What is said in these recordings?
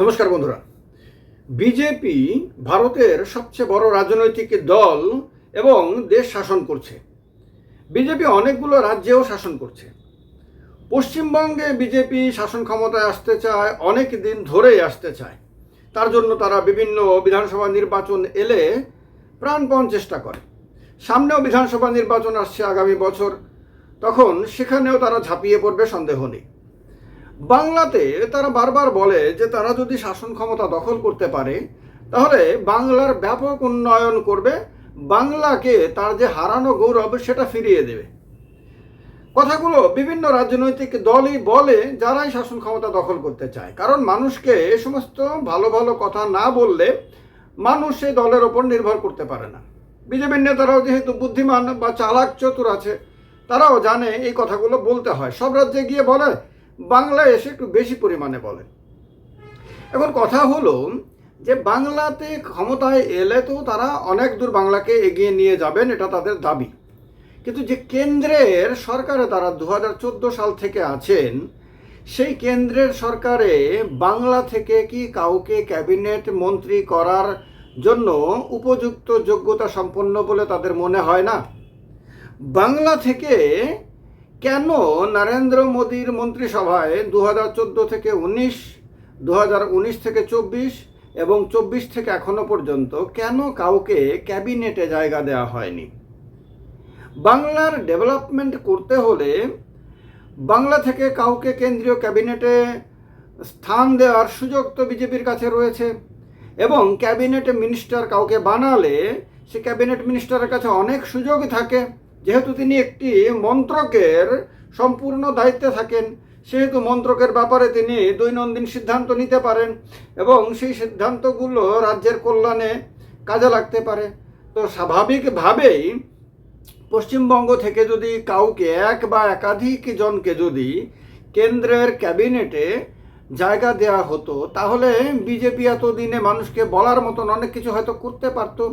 নমস্কার বন্ধুরা। বিজেপি ভারতের সবচেয়ে বড় রাজনৈতিক দল এবং দেশ শাসন করছে। বিজেপি অনেকগুলো রাজ্যেও শাসন করছে। পশ্চিমবঙ্গে বিজেপি শাসন ক্ষমতায় আসতে চায়, অনেক দিন ধরেই আসতে চায়। তার জন্য তারা বিভিন্ন বিধানসভা নির্বাচন এলে প্রাণপণ চেষ্টা করে। সামনেও বিধানসভা নির্বাচন আসছে আগামী বছর। তখন সেখানেও তারা ঝাঁপিয়ে পড়বে, সন্দেহ নেই। বাংলাতে তারা বারবার বলে যে তারা যদি শাসন ক্ষমতা দখল করতে পারে, তাহলে বাংলার ব্যাপক উন্নয়ন করবে, বাংলাকে তার যে হারানো গৌরব সেটা ফিরিয়ে দেবে। কথাগুলো বিভিন্ন রাজনৈতিক দলই বলে যারাই শাসন ক্ষমতা দখল করতে চায়। কারণ মানুষকে এ সমস্ত ভালো ভালো কথা না বললে মানুষ সেই দলের ওপর নির্ভর করতে পারে না। বিজেপির নেতারাও যেহেতু বুদ্ধিমান বা চালাক চতুর আছে, তারাও জানে এই কথাগুলো বলতে হয়। সব রাজ্যে গিয়ে বলে বাংলায় এসে একটু বেশি পরিমাণে বলে। এখন কথা হলো যে বাংলাতে ক্ষমতায় এলে তো তারা অনেক দূর বাংলাকে এগিয়ে নিয়ে যাবেন, এটা তাদের দাবি। কিন্তু যে কেন্দ্রের সরকারে তারা দু হাজার চোদ্দ সাল থেকে আছেন, সেই কেন্দ্রের সরকারে বাংলা থেকে কি কাউকে ক্যাবিনেট মন্ত্রী করার জন্য উপযুক্ত যোগ্যতা সম্পন্ন বলে তাদের মনে হয় না? বাংলা থেকে কেন নরেন্দ্র মোদীর মন্ত্রিসভায় দু হাজার চোদ্দ থেকে উনিশ দু হাজার উনিশ থেকে চব্বিশ এবং চব্বিশ থেকে এখনও পর্যন্ত কেন কাউকে ক্যাবিনেটে জায়গা দেওয়া হয়নি? বাংলার ডেভেলপমেন্ট করতে হলে বাংলা থেকে কাউকে কেন্দ্রীয় ক্যাবিনেটে স্থান দেওয়ার সুযোগ তো বিজেপির কাছে রয়েছে এবং ক্যাবিনেটে মিনিস্টার কাউকে বানালে সে ক্যাবিনেট মিনিস্টারের কাছে অনেক সুযোগ থাকে। যেহেতু তিনি একটি মন্ত্রকের সম্পূর্ণ দায়িত্বে থাকেন, সেহেতু মন্ত্রকের ব্যাপারে তিনি দৈনন্দিন সিদ্ধান্ত নিতে পারেন এবং সেই সিদ্ধান্তগুলো রাজ্যের কল্যাণে কাজে লাগতে পারে। তো স্বাভাবিকভাবেই পশ্চিমবঙ্গ থেকে যদি কাউকে এক বা একাধিক জনকে যদি কেন্দ্রের ক্যাবিনেটে জায়গা দেওয়া হতো, তাহলে বিজেপি এতদিনে মানুষকে বলার মতন অনেক কিছু হয়তো করতে পারতো।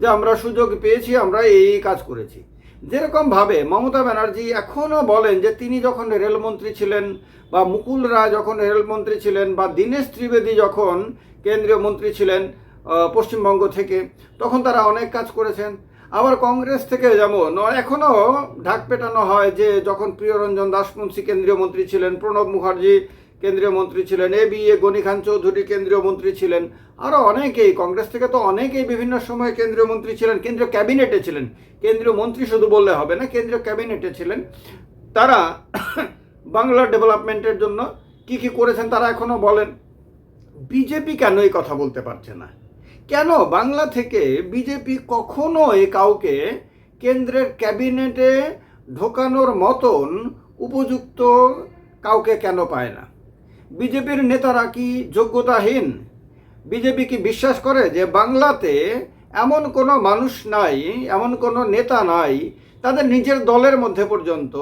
যে আমরা সুযোগ পেয়েছি, আমরা এই এই কাজ করেছি। যেরকমভাবে মমতা ব্যানার্জি এখনও বলেন যে তিনি যখন রেলমন্ত্রী ছিলেন বা মুকুল রায় যখন রেলমন্ত্রী ছিলেন বা দীনেশ ত্রিবেদী যখন কেন্দ্রীয় মন্ত্রী ছিলেন পশ্চিমবঙ্গ থেকে, তখন তারা অনেক কাজ করেছেন। আবার কংগ্রেস থেকে যেমন এখনও ঢাক পেটানো হয় যে যখন প্রিয়রঞ্জন দাসমুন্সী কেন্দ্রীয় মন্ত্রী ছিলেন, প্রণব মুখার্জি কেন্দ্রীয় মন্ত্রী ছিলেন, A B A, Ghani Khan Chowdhury কেন্দ্রীয় মন্ত্রী ছিলেন আরও অনেকেই, কংগ্রেস থেকে তো অনেকেই বিভিন্ন সময় কেন্দ্রীয় মন্ত্রী ছিলেন, কেন্দ্রীয় ক্যাবিনেটে ছিলেন। কেন্দ্রীয় মন্ত্রী শুধু বললে হবে না, কেন্দ্রীয় ক্যাবিনেটে ছিলেন। তারা বাংলার ডেভেলপমেন্টের জন্য কি কি করেছেন তারা এখনও বলেন। বিজেপি কেন এই কথা বলতে পারছে না? কেন বাংলা থেকে বিজেপি কখনোই কাউকে কেন্দ্রের ক্যাবিনেটে ঢোকানোর মতন উপযুক্ত কাউকে কেন পায় না? বিজেপির নেতারা কি যোগ্যতাহীন? বিজেপি কি বিশ্বাস করে যে বাংলাতে এমন কোনো মানুষ নাই, এমন কোনো নেতা নাই, তাদের নিজের দলের মধ্যে পর্যন্ত,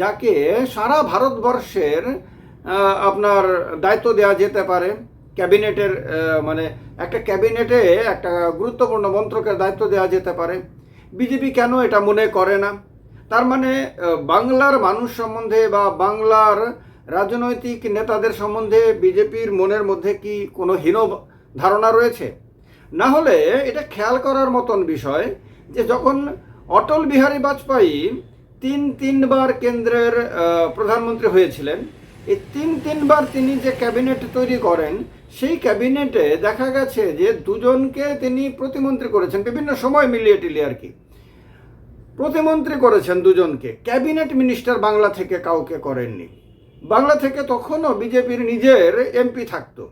যাকে সারা ভারতবর্ষের আপনার দায়িত্ব দেওয়া যেতে পারে? ক্যাবিনেটের মানে একটা ক্যাবিনেটে একটা গুরুত্বপূর্ণ মন্ত্রকের দায়িত্ব দেওয়া যেতে পারে। বিজেপি কেন এটা মনে করে না? তার মানে বাংলার মানুষ সম্বন্ধে বা বাংলার রাজনৈতিক নেতাদের সম্বন্ধে বিজেপির মনের মধ্যে কি কোনো হীন ধারণা রয়েছে? না হলে এটা খেয়াল করার মতন বিষয় যে যখন অটল বিহারী বাজপেয়ী তিন তিনবার কেন্দ্রের প্রধানমন্ত্রী হয়েছিলেন, এই তিন তিনবার তিনি যে ক্যাবিনেট তৈরি করেন, সেই ক্যাবিনেটে দেখা গেছে যে দুজনকে তিনি প্রতিমন্ত্রী করেছেন, বিভিন্ন সময় মিলিয়ে টিলিয়ে আর কি। প্রতিমন্ত্রী করেছেন দুজনকে, ক্যাবিনেট মিনিস্টার বাংলা থেকে কাউকে করেননি। বাংলা থেকে তখনও বিজেপির নিজের এমপি থাকতো।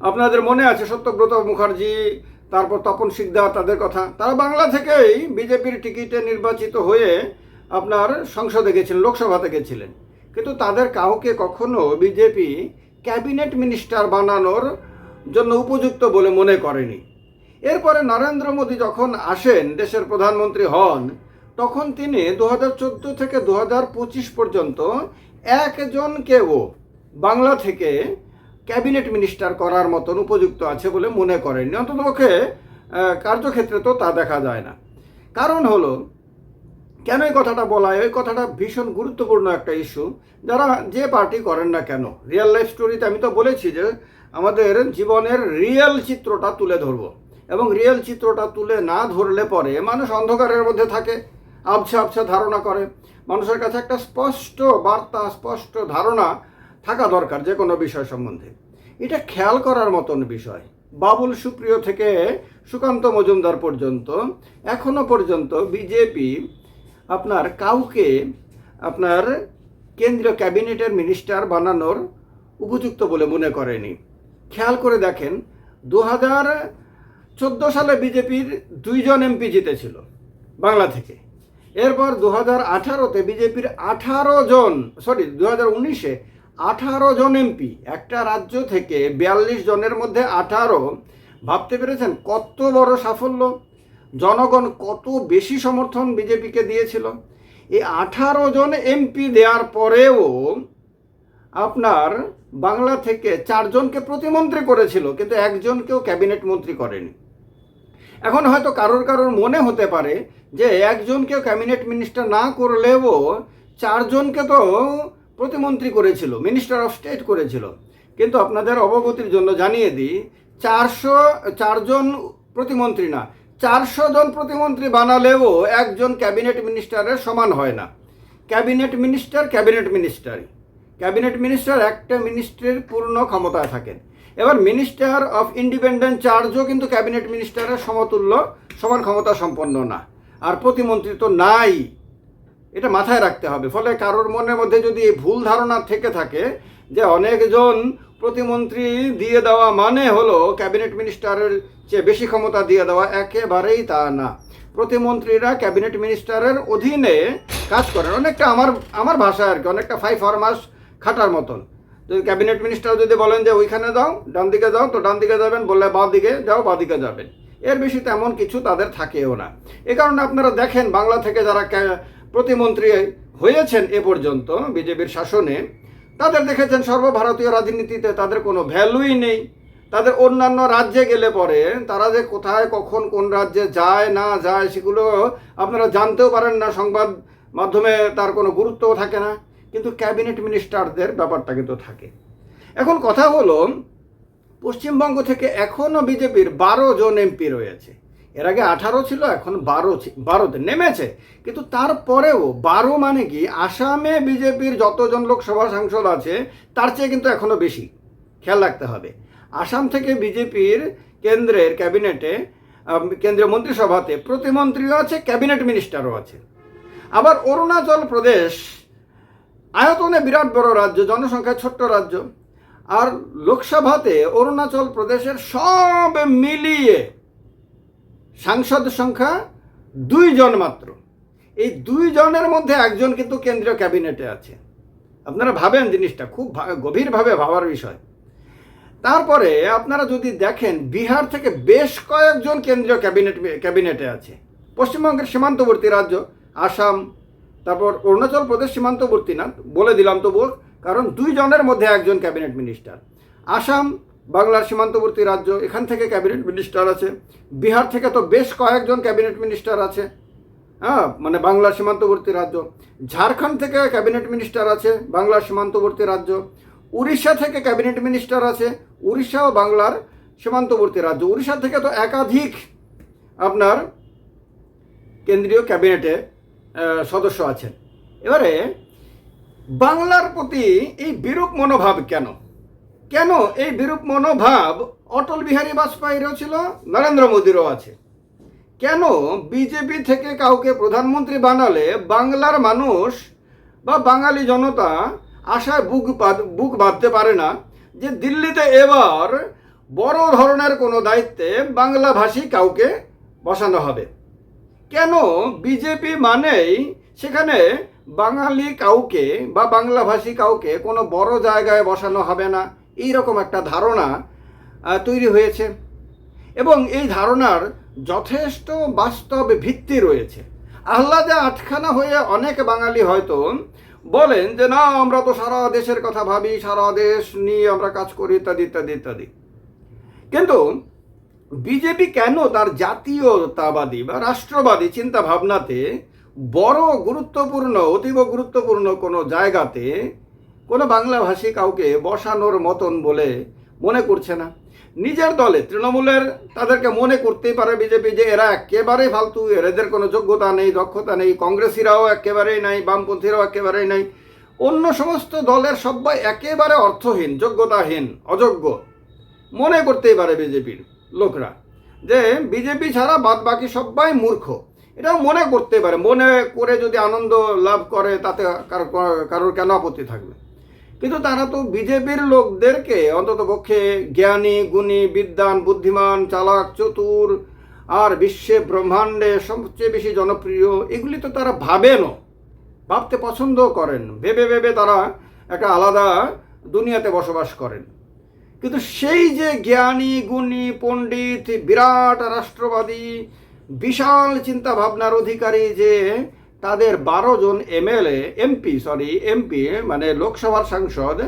আপনাদের মনে আছে সত্যব্রত মুখার্জি, তারপর তপন সিকদার, তাদের কথা। তারা বাংলা থেকেই বিজেপির টিকিটে নির্বাচিত হয়ে আপনার সংসদে গেছিলেন, লোকসভাতে গেছিলেন। কিন্তু তাদের কাউকে কখনো বিজেপি ক্যাবিনেট মিনিস্টার বানানোর জন্য উপযুক্ত বলে মনে করেনি। এরপরে নরেন্দ্র মোদী যখন আসেন, দেশের প্রধানমন্ত্রী হন, তখন তিনি দু হাজার চোদ্দ থেকে দু হাজার পঁচিশ পর্যন্ত একজনকেও বাংলা থেকে ক্যাবিনেট মিনিস্টার করার মতন উপযুক্ত আছে বলে মনে করেননি। অন্ততপক্ষে কার্যক্ষেত্রে তো তা দেখা যায় না। কারণ হলো, কেন এই কথাটা বলা হয়? ওই কথাটা ভীষণ গুরুত্বপূর্ণ একটা ইস্যু যারা যে পার্টি করেন না কেন রিয়েল লাইফ স্টোরিতে আমি তো বলেছি যে, আমাদের জীবনের রিয়েল চিত্রটা তুলে ধরবো। এবং রিয়েল চিত্রটা তুলে না ধরলে পরে মানুষ অন্ধকারের মধ্যে থাকে। আবছা আবছা ধারণা করে। মানুষের কাছে একটা স্পষ্ট বার্তা, স্পষ্ট ধারণা থাকা দরকার যে কোনো বিষয় সম্বন্ধে। এটা খেয়াল করার মতন বিষয়। বাবুল সুপ্রিয় থেকে সুকান্ত মজুমদার পর্যন্ত, এখনও পর্যন্ত বিজেপি আপনার কাউকে আপনার কেন্দ্রীয় ক্যাবিনেটের মিনিস্টার বানানোর উপযুক্ত বলে মনে করেনি। খেয়াল করে দেখেন দু হাজার চোদ্দ সালে বিজেপির দুইজন এমপি জিতেছিল বাংলা থেকে। এরপর দু হাজার আঠারোতে বিজেপির আঠারো জন সরি দু হাজার উনিশে আঠারো জন এমপি, একটা রাজ্য থেকে বিয়াল্লিশ জনের মধ্যে আঠারো। ভাবতে পেরেছেন কত বড় সাফল্য? জনগণ কত বেশি সমর্থন বিজেপিকে দিয়েছিল? এই আঠারো জন এমপি দেওয়ার পরেও আপনার বাংলা থেকে চারজনকে প্রতিমন্ত্রী করেছিল, কিন্তু একজনকেও ক্যাবিনেট মন্ত্রী করেনি। এখন হয়তো কারোর কারোর মনে হতে পারে যে একজনকেও ক্যাবিনেট মিনিস্টার না করলেও চারজনকে তো প্রতিমন্ত্রী করেছিল, মিনিস্টার অফ স্টেট করেছিল। কিন্তু আপনাদের অবগতির জন্য জানিয়ে দিই, চারশো, চারজন প্রতিমন্ত্রী না, চারশো জন প্রতিমন্ত্রী বানালেও একজন ক্যাবিনেট মিনিস্টারের সমান হয় না। ক্যাবিনেট মিনিস্টার ক্যাবিনেট মিনিস্টারই। ক্যাবিনেট মিনিস্টার একটা মিনিস্ট্রির পূর্ণ ক্ষমতায় থাকেন। এবার মিনিস্টার অফ ইন্ডিপেন্ডেন্ট চার্জও কিন্তু ক্যাবিনেট মিনিস্টারের সমতুল্য, সমান ক্ষমতা সম্পন্ন না। আর প্রতিমন্ত্রী তো নাই। এটা মাথায় রাখতে হবে। ফলে কারোর মনের মধ্যে যদি এই ভুল ধারণা থেকে থাকে যে অনেকজন প্রতিমন্ত্রী দিয়ে দেওয়া মানে হলো ক্যাবিনেট মিনিস্টারের চেয়ে বেশি ক্ষমতা দিয়ে দেওয়া, একেবারেই তা না। প্রতিমন্ত্রীরা ক্যাবিনেট মিনিস্টারের অধীনে কাজ করেন। অনেকটা আমার আমার ভাষায় আর কি, অনেকটা ফাইভ ফরমাস খাটার মতন। যদি ক্যাবিনেট মিনিস্টার যদি বলেন যে ওইখানে যাও, ডান দিকে যাও, তো ডান দিকে যাবেন, বললে বাঁ দিকে যাও, বাঁ দিকে যাবেন। এর বেশি তেমন কিছু তাদের থাকেও না। এ কারণে আপনারা দেখেন, বাংলা থেকে যারা প্রতিমন্ত্রী হয়েছেন এ পর্যন্ত, বিজেপির শাসনে, তাদের দেখেছেন সর্বভারতীয় রাজনীতিতে তাদের কোনো ভ্যালুই নেই। তাদের অন্যান্য রাজ্যে গেলে পরে তারা যে কোথায়, কখন, কোন রাজ্যে যায়, না যায়, সেগুলো আপনারা জানতেও পারেন না। সংবাদ মাধ্যমে তার কোনো গুরুত্বও থাকে না। কিন্তু ক্যাবিনেট মিনিস্টারদের ব্যাপারটা কিন্তু থাকে। এখন কথা হলো, পশ্চিমবঙ্গ থেকে এখনও বিজেপির বারো জন এমপি রয়েছে। এর আগে আঠারো ছিল, এখন বারো বারোতে নেমেছে। কিন্তু তারপরেও বারো মানে কি? আসামে বিজেপির যতজন লোকসভা সাংসদ আছে, তার চেয়ে কিন্তু এখনও বেশি। খেয়াল রাখতে হবে। আসাম থেকে বিজেপির কেন্দ্রের ক্যাবিনেটে কেন্দ্রীয় মন্ত্রিসভাতে প্রতিমন্ত্রীও আছে, ক্যাবিনেট মিনিস্টারও আছে। আবার অরুণাচল প্রদেশ আয়তনে বিরাট বড় রাজ্য জনসংখ্যা ছোট্ট রাজ্য। আর লোকসভাতে অরুণাচল প্রদেশের সব মিলিয়ে সাংসদ সংখ্যা দুইজন মাত্র। এই দুইজনের মধ্যে একজন কিন্তু কেন্দ্রীয় ক্যাবিনেটে আছে। আপনারা ভাবেন জিনিসটা, খুব গভীরভাবে ভাবার বিষয়। তারপরে আপনারা যদি দেখেন, বিহার থেকে বেশ কয়েকজন কেন্দ্রীয় ক্যাবিনেট, ক্যাবিনেটে আছে। পশ্চিমবঙ্গের সীমান্তবর্তী রাজ্য, আসাম তারপর অরুণাচল প্রদেশ সীমান্তবর্তী না, বলে দিলাম তবুও, কারণ দুইজনের মধ্যে একজন ক্যাবিনেট মিনিস্টার। আসাম, বাংলার সীমান্তবর্তী রাজ্য, এখান থেকে ক্যাবিনেট মিনিস্টার আছে। বিহার থেকে তো বেশ কয়েকজন ক্যাবিনেট মিনিস্টার আছে। হ্যাঁ মানে বাংলার সীমান্তবর্তী রাজ্য। ঝাড়খণ্ড থেকে ক্যাবিনেট মিনিস্টার আছে, বাংলার সীমান্তবর্তী রাজ্য। উড়িষ্যা থেকে ক্যাবিনেট মিনিস্টার আছে, উড়িষ্যা ও বাংলার সীমান্তবর্তী রাজ্য। উড়িষ্যা থেকে তো একাধিক আপনার কেন্দ্রীয় ক্যাবিনেটে সদস্য আছেন। এবারে বাংলার প্রতি এই বিরূপ মনোভাব কেন? কেন এই বিরূপ মনোভাব অটল বিহারী বাজপেয়ীরও ছিল, নরেন্দ্র মোদীরও আছে? কেন বিজেপি থেকে কাউকে প্রধানমন্ত্রী বানালে বাংলার মানুষ বা বাঙালি জনতা আশায় বুক বুক বাঁধতে পারে না যে দিল্লিতে এবার বড় ধরনের কোনো দায়িত্বে বাংলাভাষী কাউকে বসানো হবে? কেন বিজেপি মানেই সেখানে বাঙালি কাউকে বা বাংলাভাষী কাউকে কোনো বড় জায়গায় বসানো হবে না? এইরকম একটা ধারণা তৈরি হয়েছে। এবং এই ধারণার যথেষ্ট বাস্তব ভিত্তি রয়েছে। আহ্লাদে আটখানা হয়ে অনেক বাঙালি হয়তো বলেন যে, না, আমরা তো সারা দেশের কথা ভাবি, সারা দেশ নিয়ে আমরা কাজ করি, ইত্যাদি ইত্যাদি ইত্যাদি। কিন্তু বিজেপি কেন তার জাতীয়তাবাদী বা রাষ্ট্রবাদী চিন্তা ভাবনাতে বড় গুরুত্বপূর্ণ, অতীব গুরুত্বপূর্ণ কোনো জায়গাতে কোনো বাংলাভাষী কাউকে বসানোর মতন বলে মনে করছে না। নিজের দলে তৃণমূলের তাদেরকে মনে করতেই পারে বিজেপি যে এরা একেবারেই ফালতু, এদের কোনো যোগ্যতা নেই, দক্ষতা নেই, কংগ্রেসিরাও একেবারেই নাই, বামপন্থীরাও একেবারেই নাই। অন্য সমস্ত দলের সবাই একেবারে অর্থহীন, যোগ্যতাহীন, অযোগ্য, মনে করতেই পারে বিজেপির। লোকরা। যে বিজেপি ছাড়া বাদ বাকি সবাই মূর্খ। এটাও মনে করতে পারে, মনে করে যদি আনন্দ লাভ করে তাতে কারও, কারোর কেন আপত্তি থাকবে? কিন্তু তারা তো বিজেপির লোকদেরকে অন্তত পক্ষে জ্ঞানী, গুণী, বিদ্বান, বুদ্ধিমান, চালাক, চতুর আর বিশ্বে ব্রহ্মাণ্ডে সবচেয়ে বেশি জনপ্রিয়, এগুলি তো তারা ভাবেনও, ভাবতে পছন্দ করেন। ভেবে ভেবে তারা একটা আলাদা দুনিয়াতে বসবাস করেন। কিন্তু সেই যে জ্ঞানী, গুণী, পণ্ডিত, বিরাট রাষ্ট্রবাদী, বিশাল চিন্তা ভাবনার অধিকারী যে তাদের বারো জন এমএলএ, এমপি সরি এমপি মানে লোকসভার সাংসদ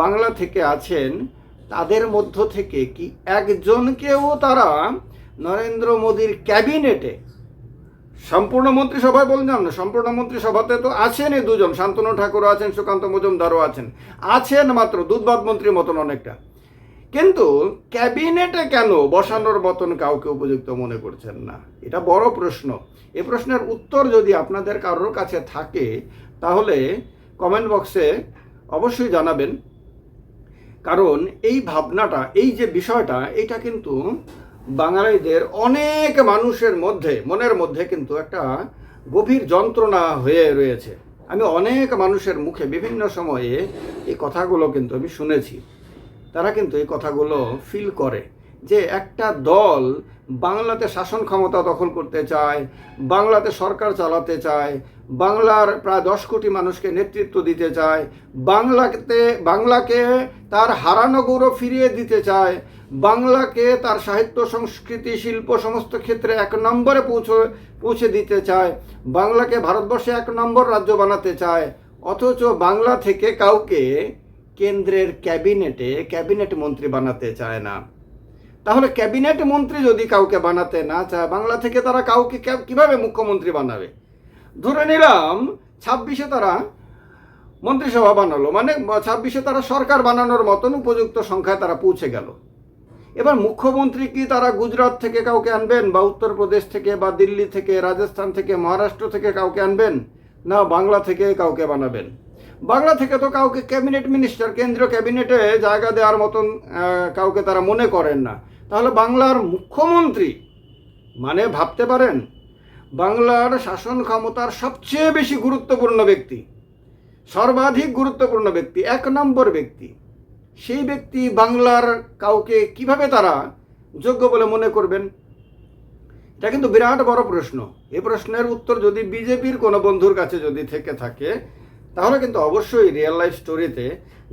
বাংলা থেকে আছেন, তাদের মধ্য থেকে কি একজনকেও তারা নরেন্দ্র মোদীর ক্যাবিনেটে সম্পূর্ণ মন্ত্রিসভায় বললাম না, সম্পূর্ণ মন্ত্রিসভাতে তো আছেনই দুজন, শান্তনু ঠাকুর আছেন, সুকান্ত মজুমদারও আছেন। আছেন মাত্র দুধবাদ মন্ত্রীর মতন অনেকটা। কিন্তু ক্যাবিনেটে কেন বসানোর মতন কাউকে উপযুক্ত মনে করছেন না? এটা বড় প্রশ্ন। এ প্রশ্নের উত্তর যদি আপনাদের কারোর কাছে থাকে, তাহলে কমেন্ট বক্সে অবশ্যই জানাবেন। কারণ এই ভাবনাটা, এই যে বিষয়টা, এটা কিন্তু বাঙালিদের অনেক মানুষের মধ্যে, মনের মধ্যে কিন্তু একটা গভীর যন্ত্রণা হয়ে রয়েছে। আমি অনেক মানুষের মুখে বিভিন্ন সময়ে এই কথাগুলো কিন্তু আমি শুনেছি। তারা কিন্তু এই কথাগুলো ফিল করে যে একটা দল বাংলাতে শাসন ক্ষমতা দখল করতে চায়, বাংলাতে সরকার চালাতে চায়, বাংলার প্রায় দশ কোটি মানুষকে নেতৃত্ব দিতে চায়, বাংলাতে, বাংলাকে তার হারানো গৌরব ফিরিয়ে দিতে চায়, বাংলাকে তার সাহিত্য, সংস্কৃতি, শিল্প সমস্ত ক্ষেত্রে এক নম্বরে পৌঁছে পৌঁছে দিতে চায়, বাংলাকে ভারতবর্ষে এক নম্বর রাজ্য বানাতে চায়, অথচ বাংলা থেকে কাউকে কেন্দ্রের ক্যাবিনেটে ক্যাবিনেট মন্ত্রী বানাতে চায় না। তাহলে ক্যাবিনেট মন্ত্রী যদি কাউকে বানাতে না চায়, বাংলা থেকে তারা কাউকে কীভাবে মুখ্যমন্ত্রী বানাবে? ধরে নিলাম ছাব্বিশে তারা মন্ত্রিসভা বানালো মানে ছাব্বিশে তারা সরকার বানানোর মতন উপযুক্ত সংখ্যায় তারা পৌঁছে গেল। এবার মুখ্যমন্ত্রী কি তারা গুজরাট থেকে কাউকে আনবেন বা উত্তরপ্রদেশ থেকে বা দিল্লি থেকে, রাজস্থান থেকে, মহারাষ্ট্র থেকে কাউকে আনবেন, না বাংলা থেকে কাউকে বানাবেন? বাংলা থেকে তো কাউকে ক্যাবিনেট মিনিস্টার, কেন্দ্রীয় ক্যাবিনেটে জায়গা দেওয়ার মতন কাউকে তারা মনে করেন না। তাহলে বাংলার মুখ্যমন্ত্রী মানে ভাবতে পারেন, বাংলার শাসন ক্ষমতার সবচেয়ে বেশি গুরুত্বপূর্ণ ব্যক্তি, সর্বাধিক গুরুত্বপূর্ণ ব্যক্তি, এক নম্বর ব্যক্তি, সেই ব্যক্তি বাংলার কাউকে কীভাবে তারা যোগ্য বলে মনে করবেন? এটা কিন্তু বিরাট বড় প্রশ্ন। এই প্রশ্নের উত্তর যদি বিজেপির কোনো বন্ধুর কাছে যদি থেকে থাকে তাহলে কিন্তু অবশ্যই রিয়েল লাইফ স্টোরিতে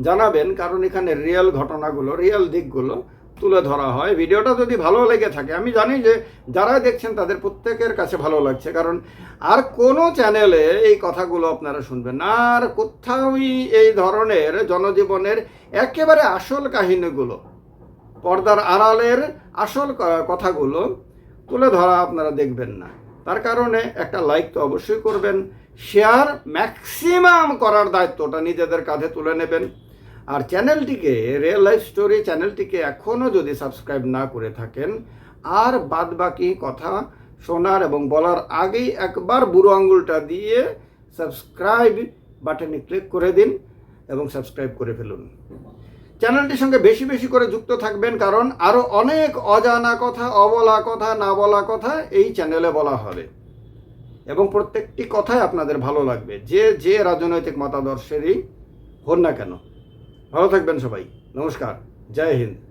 জানাবেন, কারণ এখানে রিয়েল ঘটনাগুলো রিয়েল দিকগুলো তুলে ধরা হয়। ভিডিওটা যদি ভালো লেগে থাকে, আমি জানি যে যারা দেখছেন তাদের প্রত্যেকের কাছে ভালো লাগছে, কারণ আর কোনো চ্যানেলে এই কথাগুলো আপনারা শুনবেন না। আর কোথাওই এই ধরনের জনজীবনের একেবারে আসল কাহিনীগুলো, পর্দার আড়ালের আসল কথাগুলো তুলে ধরা আপনারা দেখবেন না। তার কারণে একটা লাইক তো অবশ্যই করবেন শেয়ার ম্যাক্সিমাম করার দায়িত্বটা নিজেদের কাঁধে তুলে নেবেন। আর চ্যানেলটিকে রিয়েল লাইফ স্টোরি চ্যানেলটিকে এখনও যদি সাবস্ক্রাইব না করে থাকেন, আর বাদ বাকি কথা শোনার এবং বলার আগেই একবার বুড়ো আঙ্গুলটা দিয়ে সাবস্ক্রাইব বাটনে ক্লিক করে দিন এবং সাবস্ক্রাইব করে ফেলুন। চ্যানেলটির সঙ্গে বেশি বেশি করে যুক্ত থাকবেন কারণ আরও অনেক অজানা কথা, অবলা কথা না বলা কথা এই চ্যানেলে বলা হবে। এবং প্রত্যেকটি কথাই আপনাদের ভালো লাগবে। যে যে রাজনৈতিক মতাদর্শেরই হন না কেন। ভালো থাকবেন সবাই। নমস্কার। জয় হিন্দ।